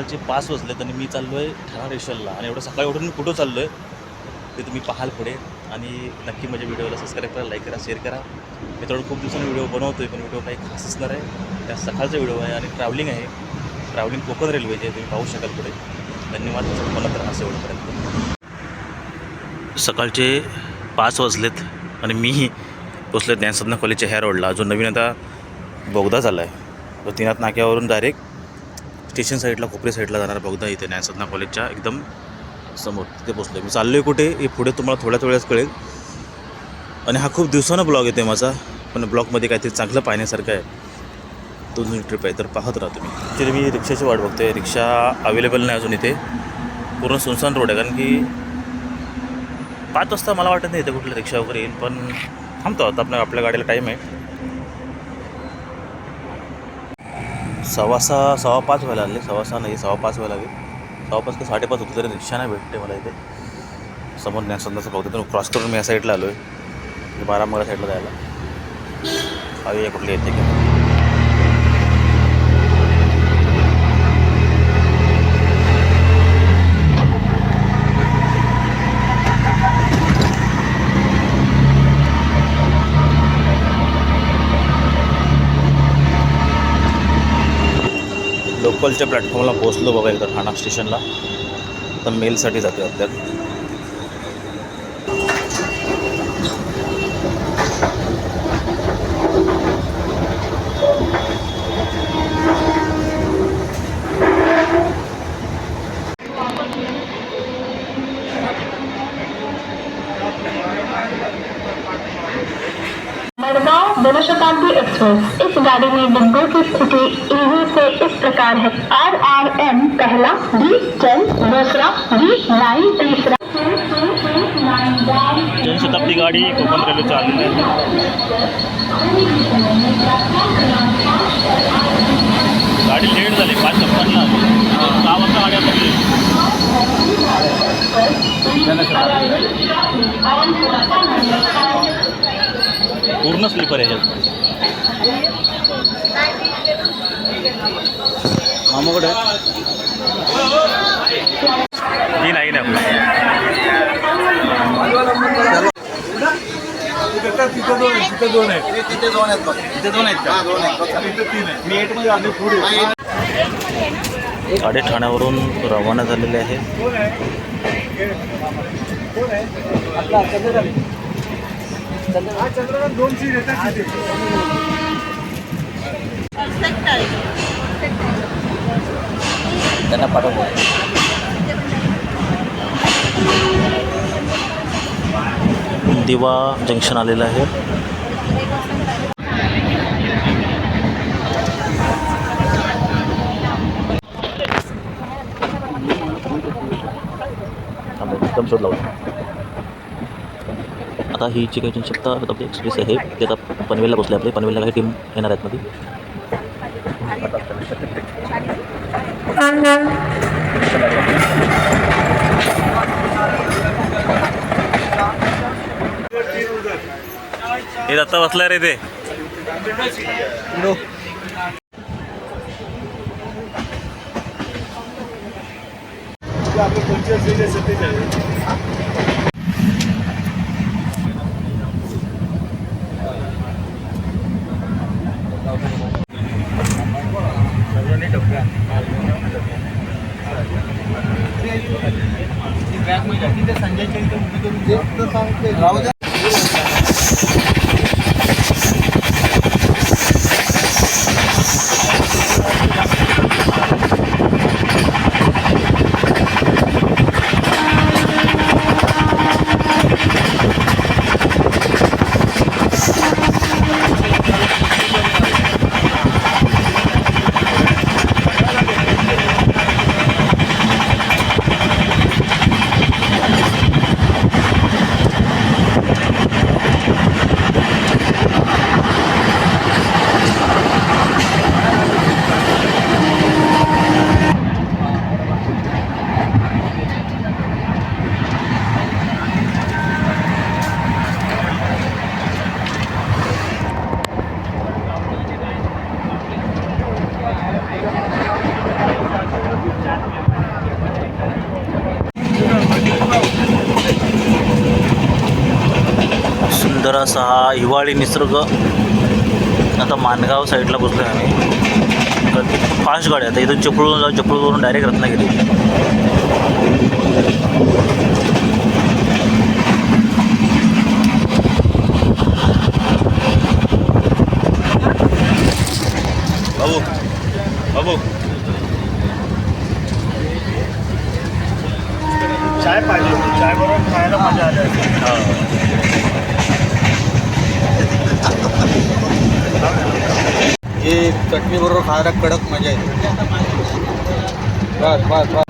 तर सकाळचे पाच वाजले आणि मी चाललो आहे ठाणा रेशनला आणि एवढं सकाळी उठून मी कुठं चाललो आहे ते तुम्ही पाहाल पुढे. आणि नक्की माझ्या व्हिडिओला सबस्क्राईब करा लाईक करा शेअर करा. मी तेवढं खूप दिवसांनी व्हिडिओ बनवतो आहे पण व्हिडिओ काही खास असणार आहे. त्या सकाळचा व्हिडिओ आहे आणि ट्रॅव्हलिंग आहे. ट्रॅव्हलिंग कोकण रेल्वेचे तुम्ही पाहू शकाल पुढे. धन्यवाद. मला तर असं एवढंपर्यंत सकाळचे पाच वाजलेत आणि मी पोचले ज्ञानसाधना कॉलेजच्या ह्या रोडला जो नवीन आता बोगदा झाला आहे तो तिनाथ नाक्यावरून डायरेक्ट स्टेशन साईडला खोपरी साईडला जाणार बघदा इथे ज्ञानसाधना कॉलेजच्या एकदम समोर तिथे पोचलो आहे मी चाललो आहे कुठे हे पुढे तुम्हाला थोड्याच वेळेस कळेल. आणि हा खूप दिवसानं ब्लॉग येते माझा पण ब्लॉगमध्ये काहीतरी चांगलं पाहण्यासारखं आहे. दोन ट्रिप आहे तर पाहत राहा तुम्ही. ॲक्च्युली मी रिक्षाची वाट बघतोय. रिक्षा अवेलेबल नाही अजून इथे. पूर्ण सुनसान रोड आहे कारण की पाच वाजता मला वाटत नाही इथे कुठलं रिक्षा वगैरे येईल पण थांबतो आता आपल्या आपल्या गाडीला टाईम आहे. सव्वा सहा सव्वा पाच व्हायला लागले. सव्वा सहा नाही सव्वा पाच व्हायला लागले. सव्वा पाच का साडेपाच होतं तरी रिक्षा नाही भेटते मला इथे. समोर ज्ञानसंदाचं बघतो तर क्रॉस करून मी या साईडला आलो आहे बारामंगळा साईडला जायला. हवी कुठली येते की? लोकलच्या प्लॅटफॉर्मला पोहोचलो बघा एकदा ठाणा स्टेशनला तर मेलसाठी जाते अद्याप मडगाव जनशताब्दी एक्सप्रेस। इस गाड़ी में डिब्बों की स्थिति इन्हीं से इस प्रकार है। आर आर एम पहला बी टेन दूसरा बी नाइन तीसरा। जनशताब्दी गाडी कोकण रेल्वेची आलेली आहे गाडी लेट झाली पाच छप्पनला सहा वाजता गाडी आता पूर्ण स्लीपर आहे मामाकडे ही नाही ना तिथे दोन आहेत? तिथे दोन आहेत तिथे दोन आहेत बघ तिथे दोन आहेत का दोन आहेत तिथे तीन आहेत मी एटमध्ये आलो पुढे गाडी ठाण्यावरून रवाना झालेले आहे. दोन सीट येतात त्यांना पाठवतो दिवा जंक्शन आलेलं आहे. शोध लावला आता ही जी काही जनशक्ता शताब्दी एक्सप्रेस आहे ते आता पनवेलला पोचले आपले. पनवेलला काही टीम येणार आहेत मध्ये हे दत्ता बसलाय रे ते. आपलं पंचायत संजय संजयच्या इथे राहू द्या असा हा हिवाळी निसर्ग. आता मानगाव साईडला बसलो आहे आम्ही. तर फास्ट गाड्या आता इथून चिपळूण जाऊ चिपळूणवरून डायरेक्ट रत्नागिरी बाबू बाबू चाय पाहिजे चाय बरोबर खायला मजा आली असते. चटणीबरोबर खायला कडक मजा येते. बस बस बस.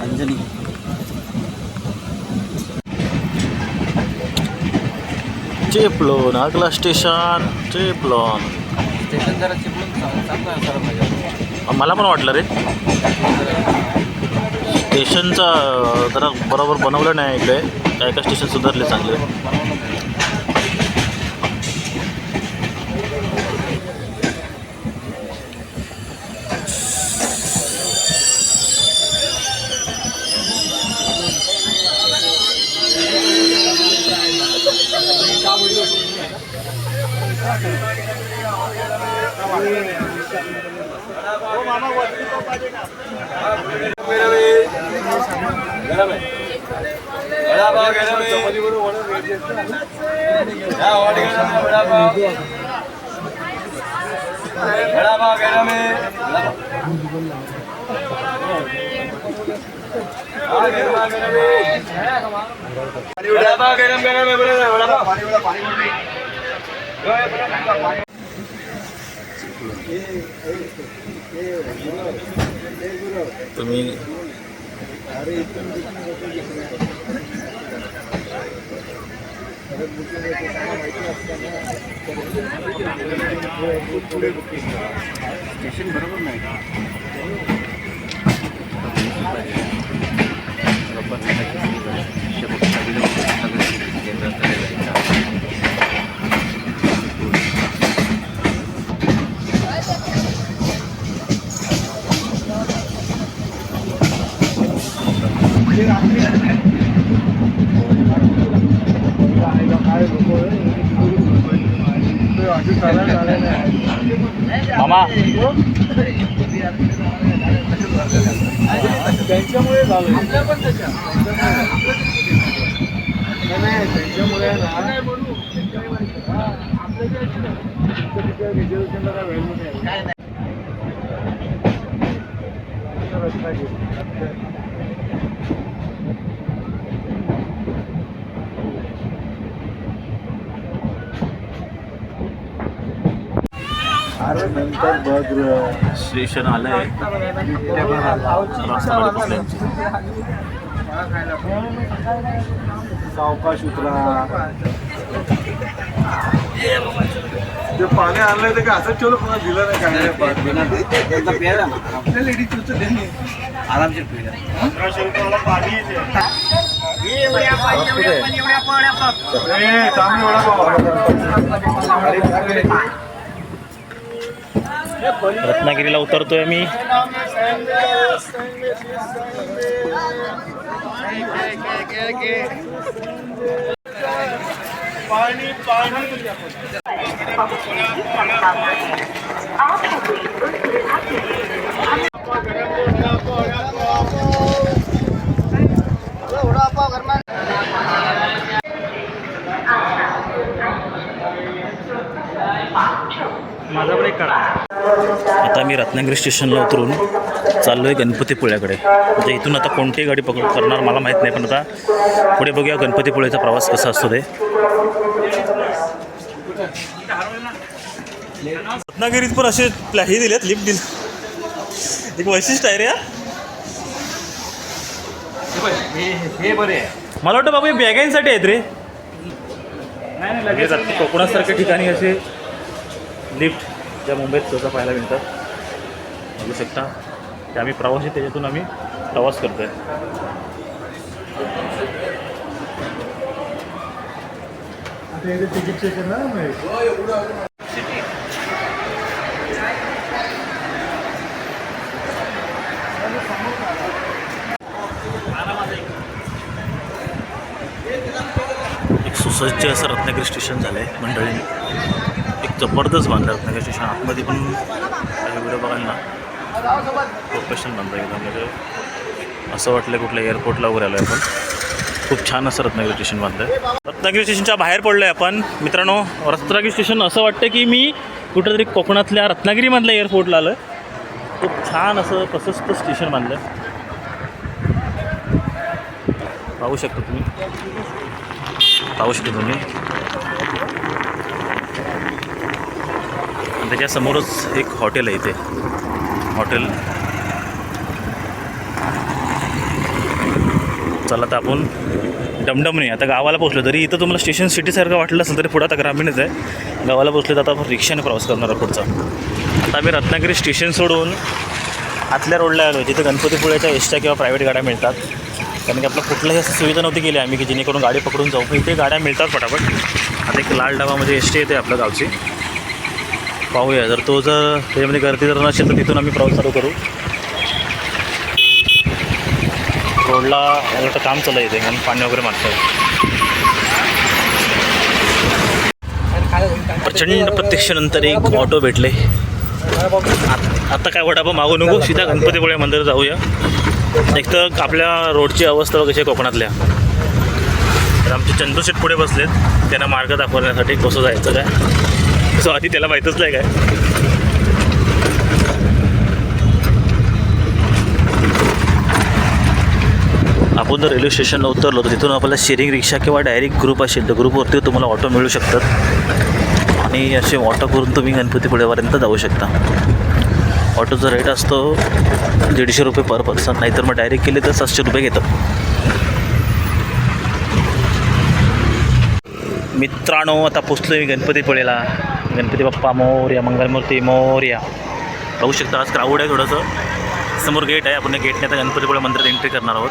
अंजनी चिपळूण आगला स्टेशन चिपळूण स्टेशन जरा चिपळून चांगला आहे सर मजा मला पण वाटलं रे स्टेशनचा जरा बरोबर बनवलं नाही इकडे. काय काय स्टेशन सुधारले चांगले. વડાપાવ ગરમે વડાપાવ ગરમ ગરમ વડાપાવ तुम्ही स्टेशन बरोबर नाही का? मामा त्यांच्यामुळे झालं नाही त्यांच्यामुळे ना रिझर्वेशनला काय व्हॅल्यू नाही रत्नागिरी. अरे नंतर रे. स्टेशन आलं आहे सावकाश उतरा. ते पाणी आणलंय ते काय असंच ठेवलं पुन्हा दिलं नाही काय नाही पाणी. आपल्या लेडीज त्यांनी आरामशीर पाणी वडापाव. रत्नागिरीला उतरतोय मी. पाणी पाणी आता मी रत्नागिरी स्टेशनला उतरून चाललो आहे गणपतीपुळ्याकडे म्हणजे इथून आता कोणतीही गाडी पकड करणार मला माहीत नाही पण आता पुढे बघूया गणपतीपुळेचा प्रवास कसा असतो ते. रत्नागिरीत पण असे हे दिलेत लिफ्ट दिलं. एक वैशिष्ट्य आहे रे हा. हे बरे मला वाटतं बाबा हे बॅगांसाठी आहेत रे. कोकणासारख्या ठिकाणी असे लिफ्ट ज्या मुंबईत सहसा पाहायला मिळतात. बघू शकता. ते आम्ही प्रवासी त्याच्यातून आम्ही प्रवास करतोय. तिकीट चेक करणार नाही एक सुसज्ज असं रत्नागिरी स्टेशन झालं आहे मंडळीने. एक जबरदस्त बांधलं रत्नागिरी स्टेशन आतमध्ये पण काही व्हिडिओ बघायला ना. प्रोफेशनल बांधलं एकदम म्हणजे असं वाटलं कुठल्या एअरपोर्टला वगैरे आलो आहे आपण. खूप छान असं रत्नागिरी स्टेशन बांधलं आहे रत्नागिरी स्टेशनच्या बाहेर पडलो आहे आपण. मित्रांनो रत्नागिरी स्टेशन असं वाटतं की मी कुठंतरी कोकणातल्या रत्नागिरीमधल्या एअरपोर्टला आलो आहे खूप छान असं प्रशस्त स्टेशन बांधलं आहे पाहू शकता तुम्ही. पाहू शकता तुम्ही. आणि त्याच्यासमोरच एक हॉटेल आहे इथे. हॉटेल. चला तर आपण डमडमने आता गावाला पोचलो तरी इथं तुम्हाला स्टेशन सिटीसारखं वाटलं असेल तरी पुढं आता ग्रामीणच आहे गावाला पोचले तर आता आपण रिक्षाने प्रवास करणार आहे पुढचा. आता आम्ही रत्नागिरी स्टेशन सोडून आतल्या रोडला आलो जिथे गणपतीपुळ्याच्या एसट्या किंवा प्रायव्हेट गाड्या मिळतात. कारण की आपलं कुठल्याही असं सुविधा नव्हती केली आम्ही की जेणेकरून गाडी पकडून जाऊ. पण इथे गाड्या मिळतात पटापट. आता एक लाल डबामध्ये एस टी येते आपल्या गावची. पाहूया. जर तो जर त्याच्यामध्ये म्हणजे गर्दी जर नसेल तर तिथून आम्ही प्रवास चालू करू. रोडला मला वाटतं काम चालू आहे इथे पाणी वगैरे मारतं प्रचंड प्रत्यक्षानंतर एक ऑटो भेटले. आत- आता काय वडापा मागू नको सीधा गणपतीपुळे मंदिर जाऊया. एक तर आपल्या रोडची अवस्था कशी आहे कोकणातल्या. तर आमचे चंद्रशेठ पुढे बसलेत त्यांना मार्ग दाखवण्यासाठी कसं जायचं काय. सो आधी त्याला माहीतच नाही काय. आपण जर रेल्वे स्टेशनला उतरलो तर तिथून आपल्याला शेअरिंग रिक्षा किंवा डायरेक्ट ग्रुप असेल तर ग्रुपवरती तुम्हाला ऑटो मिळू शकतात. आणि असे ऑटो करून तुम्ही गणपतीपुळेपर्यंत जाऊ शकता. ऑटोचा रेट असतो दीडशे रुपये पर पर्सन नाहीतर मग डायरेक्ट केले तर सातशे रुपये घेतात. मित्रांनो आता पोचलो मी गणपतीपुळेला. गणपती बाप्पा मोर्या मंगलमूर्ती मोर्या. बघू शकता आज क्राऊड आहे थोडंसं. समोर गेट आहे. आपण गेटने आता गणपतीपुळे मंदिरात एंट्री करणार आहोत.